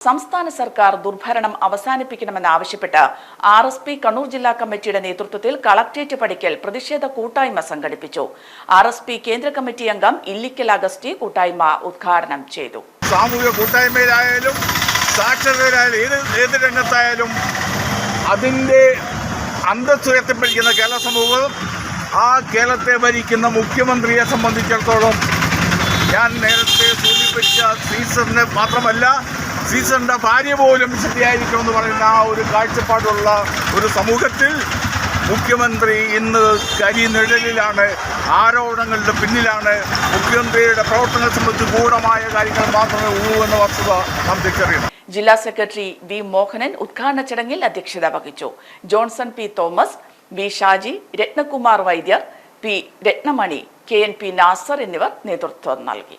സംസ്ഥാന സർക്കാർ ദുർഭരണം അവസാനിപ്പിക്കണമെന്നാവശ്യപ്പെട്ട് ആർ എസ് പി കണ്ണൂർ ജില്ലാ കമ്മിറ്റിയുടെ നേതൃത്വത്തിൽ കളക്ട്രേറ്റ് പടിക്കൽ പ്രതിഷേധ കൂട്ടായ്മ സംഘടിപ്പിച്ചു. ആർ എസ് പി കേന്ദ്ര കമ്മിറ്റി അംഗം ഇല്ലിക്കൽ അഗസ്റ്റി കൂട്ടായ്മ ഉദ്ഘാടനം ചെയ്തു. സാമൂഹിക കൂട്ടായ്മയിലായാലും സാക്ഷരതയിലായാലും ഏത് ഏത് രംഗത്തായാലും അതിന്റെ അന്തസ് ഉയർത്തിപ്പിടിക്കുന്ന കേരള സമൂഹം ആ കേരളത്തെ ഭരിക്കുന്ന മുഖ്യമന്ത്രിയെ സംബന്ധിച്ചിടത്തോളം ഞാൻ നേരത്തെ സൂചിപ്പിച്ച സീസറിന് മാത്രമല്ല സീസറിന്റെ ഭാര്യ പോലും ശരിയായിരിക്കുമെന്ന് പറയുന്ന ആ ഒരു കാഴ്ചപ്പാടുള്ള ഒരു സമൂഹത്തിൽ മുഖ്യമന്ത്രി ഇന്ന് കരിനിഴലിലാണ് ആരോപണങ്ങളുടെ പിന്നിലാണ്. മുഖ്യമന്ത്രിയുടെ പ്രവർത്തനത്തെ സംബന്ധിച്ച് ഗൂഢമായ കാര്യങ്ങൾ മാത്രമേ ഉള്ളൂ എന്ന വസ്തുത നാം തിരിച്ചറിയണം. ജില്ലാ സെക്രട്ടറി വി മോഹനൻ ഉദ്ഘാടന ചടങ്ങിൽ അധ്യക്ഷത വഹിച്ചു. Johnson P Thomas B Shaji Ratnakumar Vaidyar P Ratnamani K N P Nasar എന്നിവർ നേതൃത്വം നൽകി.